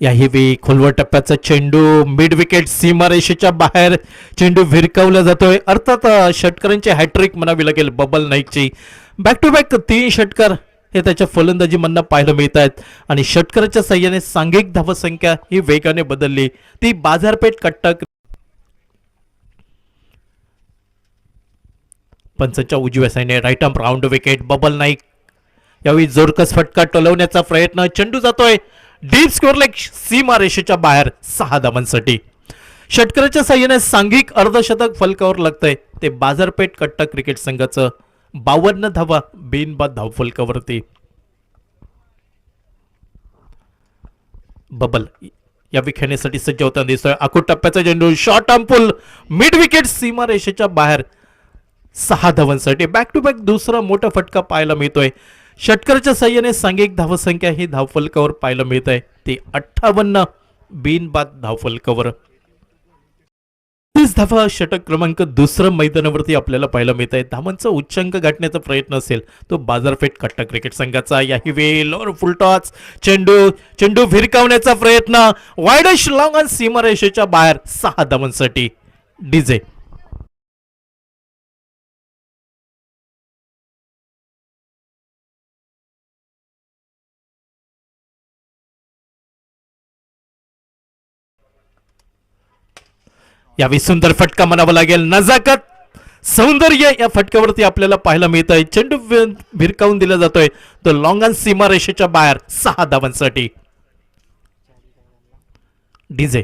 याही वेळी खोलवर टप्प्याचा चेंडू मिड विकेट सीमारेषेच्या बाहेर चेंडू भिरकावला जातोय. अर्थात षटकरांची हॅट्रिक म्हणावी लागेल बबल नाईकची. बॅक टू बॅक तीन षटकर हे त्याच्या फलंदाजी म्हणणं पाहायला मिळत आहेत आणि षटकराच्या सहाय्याने सांघिक धावसंख्या ही वेगाने बदलली. ती बाजारपेठ कट्टक पंचच्या उजव्या साईने right arm round wicket Babal Naik. यावेळी जोरकस फटका टोलवण्याचा प्रयत्न चेंडू जातोय. डीप स्कोअर लेग सीमा रेषेच्या बाहेर सहा धावांसाठी. षटकराच्या साह्याने सांघिक अर्धशतक फलकावर लागतंय. ते बाजारपेठ कट्टा क्रिकेट संघाचं बावन्न धावा बिनबाद धाव फलकावरती. बबल या विखेण्यासाठी सज्ज होताना दिसतोय आखूट टप्प्याचा चेंडू शॉर्ट आर्म मिड विकेट सीमा रेषेच्या बाहेर सहा धावांसाठी. बॅक टू बॅक दुसरा मोठा फटका पाहायला मिळतोय. षटकरच्या साह्याने सांघिक धावसंख्या ही धावफलकावर पाहायला मिळत आहे ती अठ्ठावन्न बिनबाद धावफलकावर. तीस धावा षटक क्रमांक दुसरं मैदानावरती आपल्याला पाहायला मिळत आहे धावांचा उच्चांक गाठण्याचा प्रयत्न असेल तो बाजारपेठ कट्टा क्रिकेट संघाचा याही वेल और फुलटॉच चेंडू चेंडू भिरकावण्याचा प्रयत्न. वायडश लॉंग अँड सीमारेषेच्या बाहेर सहा धावांसाठी. डीजे. यावेळी सुंदर फटका म्हणावा लागेल. नजाकत सौंदर्य या फटक्यावरती आपल्याला पाहायला मिळत आहे चेंडू भिरकावून दिला जातोय. तो लॉंगन सीमा रेषेच्या बाहेर सहा धावांसाठी. डीजे.